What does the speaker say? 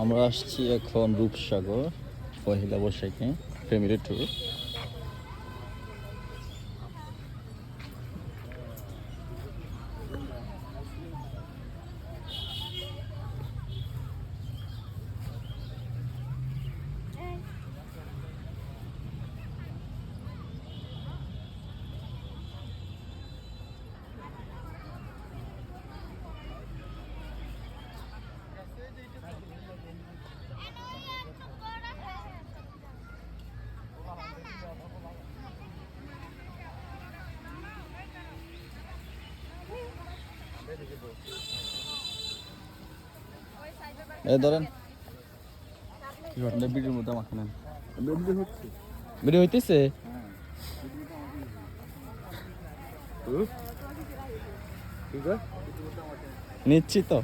আমরা আসছি এখন রূপসাগর পহিলা বৈশাখে ফ্যামিলি ট্যুর। এই ধরেন। ভিডিওর মধ্যে আমাকে নেন। ভিডিও হইতেছে? নিচ্ছি তো